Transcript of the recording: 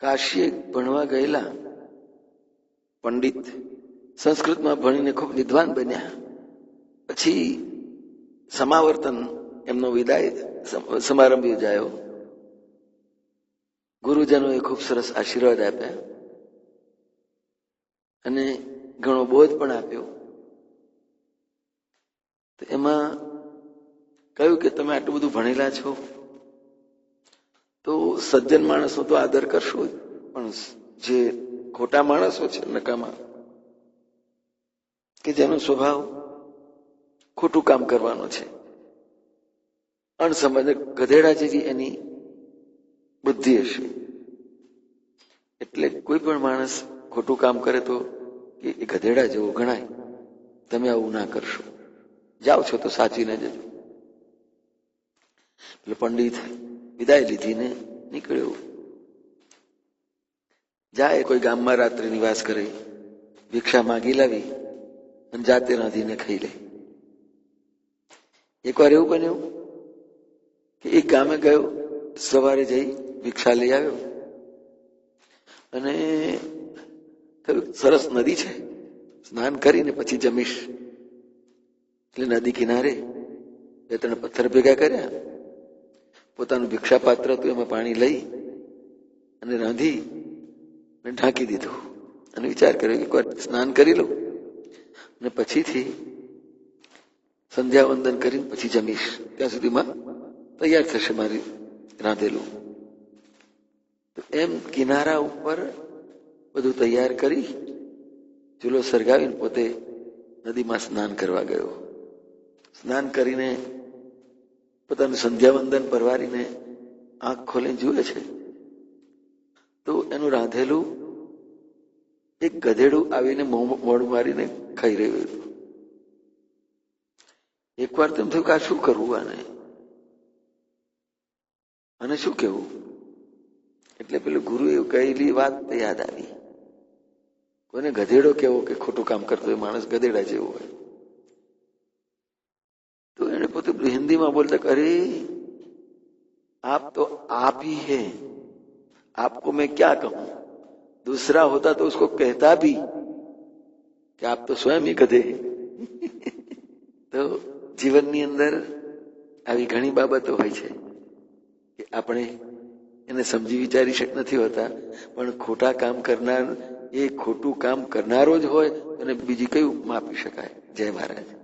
કાશીએ ભણવા ગયેલા પંડિત સંસ્કૃતમાં ભણીને ખૂબ વિદ્વાન બન્યા. પછી સમાવર્તન, એમનો વિદાય સમારંભ યોજાયો ગુરુજનોએ ખૂબ સરસ આશીર્વાદ આપ્યા અને ઘણો બોધ પણ આપ્યો. તો એમાં કહ્યું કે તમે આટલું બધું ભણેલા છો. તો સજ્જન માણસો તો આદર કરશો જ. પણ જે ખોટા માણસો છે નકામા, કે જેનો સ્વભાવ ખોટું કામ કરવાનો છે. અણસમજ ગધેડા જેવી એની બુદ્ધિ હશે. એટલે કોઈ પણ માણસ ખોટું કામ કરે તો એ ગધેડા જેવો ગણાય. તમે આવું ના કરશો. જાઓ છો તો સાચીને જજો. એટલે પંડિત વિદાય લીધીને નીકળ્યો. જાય કોઈ ગામમાં રાત્રે નિવાસ કરે, ભિક્ષા માગી લાવી અને જાતે રાંધીને ખાઈ લે. એકવાર એવું બન્યું કે એક ગામે ગયો, સવારે જઈ ભિક્ષા લઈ આવ્યો. અને સરસ નદી છે. સ્નાન કરીને પછી જમીશ. એટલે નદી કિનારે બે ત્રણ પથ્થર ભેગા કર્યા. પોતાનું ભિક્ષા પાત્ર હતું એમાં પાણી લઈ અને રાંધી ઢાંકી દીધું. અને વિચાર કર્યો કે સ્નાન કરી લઉં અને પછીથી સંધ્યા વંદન કરીને પછી જમીશ. ત્યાં સુધીમાં તૈયાર થશે મારી રાંધેલું. તો એમ કિનારા ઉપર બધું તૈયાર કરી ચૂલો સળગાવીને પોતે નદીમાં સ્નાન કરવા ગયો. સ્નાન કરીને પોતાનું સંધ્યાવંદન પરવારીને આંખ ખોલીને જુએ છે. તો એનું રાંધેલું એક ગધેડું આવીને મોં- મોઢું મારીને ખાઈ રહ્યું હતું. એકવાર તેમ થયું કે આ શું કરવું આને? અને શું કેવું એટલે પેલું ગુરુ એવું કહેલી વાત યાદ આવી. કોઈને ગધેડો કેવો કે ખોટું કામ કરતો હોય, માણસ ગધેડા જેવો હોય तो એને પોતે હિન્દીમાં બોલતા કે, અરે आप तो आप ही है आपको मैं क्या कहूं दूसरा होता तो उसको कहता भी कि आप तो स्वयं ही गधे हैं તો જીવનની અંદર આવી ઘણી બાબતો હોય છે કે આપણે એને સમજી વિચારી શક નથી હોતા પણ ખોટા કામ કરનાર એ ખોટું કામ કરનારો જ હોય અને બીજી કયું માપી શકાય જય મહારાજ